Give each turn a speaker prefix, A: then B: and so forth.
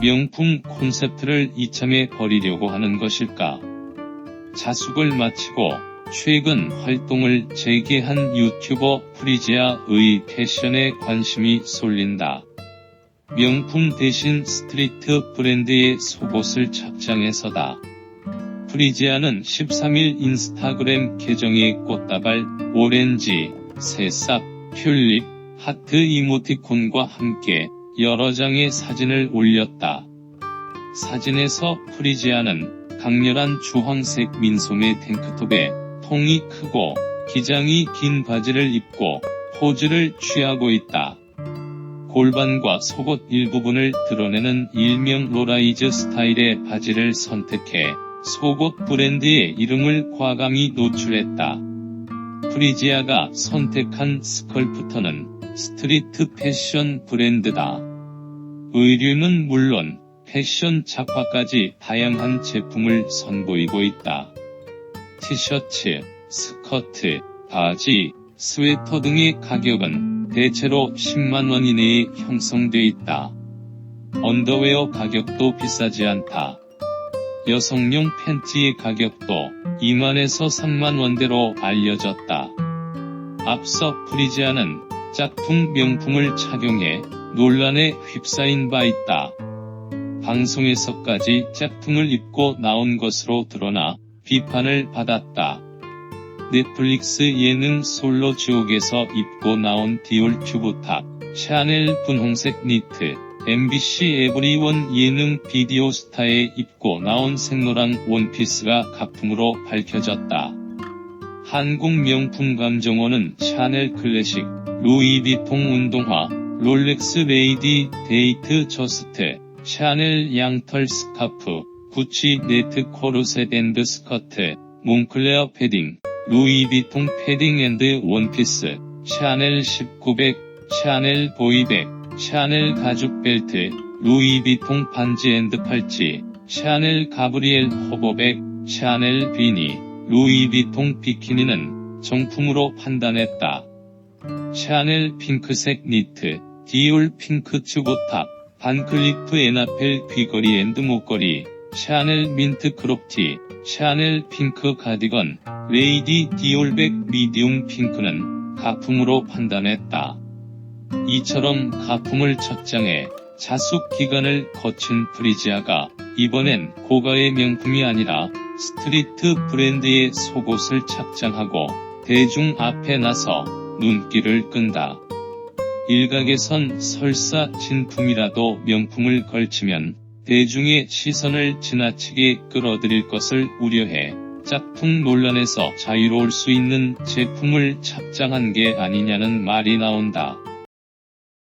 A: 명품 콘셉트를 이참에 버리려고 하는 것일까? 자숙을 마치고 최근 활동을 재개한 유튜버 프리지아의 패션에 관심이 쏠린다. 명품 대신 스트리트 브랜드의 속옷을 착장해서다. 프리지아는 13일 인스타그램 계정에 꽃다발, 오렌지, 새싹, 튤립, 하트 이모티콘과 함께 여러 장의 사진을 올렸다. 사진에서 프리지아는 강렬한 주황색 민소매 탱크톱에 통이 크고 기장이 긴 바지를 입고 포즈를 취하고 있다. 골반과 속옷 일부분을 드러내는 일명 로라이즈 스타일의 바지를 선택해 속옷 브랜드의 이름을 과감히 노출했다. 프리지아가 선택한 스컬프터는 스트리트 패션 브랜드다. 의류는 물론 패션 잡화까지 다양한 제품을 선보이고 있다. 티셔츠, 스커트, 바지, 스웨터 등의 가격은 대체로 10만원 이내에 형성돼 있다. 언더웨어 가격도 비싸지 않다. 여성용 팬티의 가격도 2만에서 3만 원대로 알려졌다. 앞서 프리지아는 짝퉁 명품을 착용해 논란에 휩싸인 바 있다. 방송에서까지 짝퉁을 입고 나온 것으로 드러나 비판을 받았다. 넷플릭스 예능 솔로 지옥에서 입고 나온 디올 튜브탑, 샤넬 분홍색 니트, MBC 에브리원 예능 비디오 스타에 입고 나온 생노랑 원피스가 가품으로 밝혀졌다. 한국 명품 감정원은 샤넬 클래식, 루이비통 운동화, 롤렉스 레이디 데이트 저스트, 샤넬 양털 스카프, 구찌 네트 코르셋 앤드 스커트, 몽클레어 패딩, 루이비통 패딩 앤드 원피스, 샤넬 1900, 샤넬 보이백, 샤넬 가죽 벨트, 루이비통 반지 앤드 팔찌, 샤넬 가브리엘 호버백, 샤넬 비니, 루이비통 비키니는 정품으로 판단했다. 샤넬 핑크색 니트, 디올 핑크 튜브탑, 반클리프 에나펠 귀걸이 앤드 목걸이, 샤넬 민트 크롭티, 샤넬 핑크 가디건, 레이디 디올백 미디움 핑크는 가품으로 판단했다. 이처럼 가품을 착장해 자숙 기간을 거친 프리지아가 이번엔 고가의 명품이 아니라 스트리트 브랜드의 속옷을 착장하고 대중 앞에 나서 눈길을 끈다. 일각에선 설사 진품이라도 명품을 걸치면 대중의 시선을 지나치게 끌어들일 것을 우려해 짝퉁 논란에서 자유로울 수 있는 제품을 착장한 게 아니냐는 말이 나온다.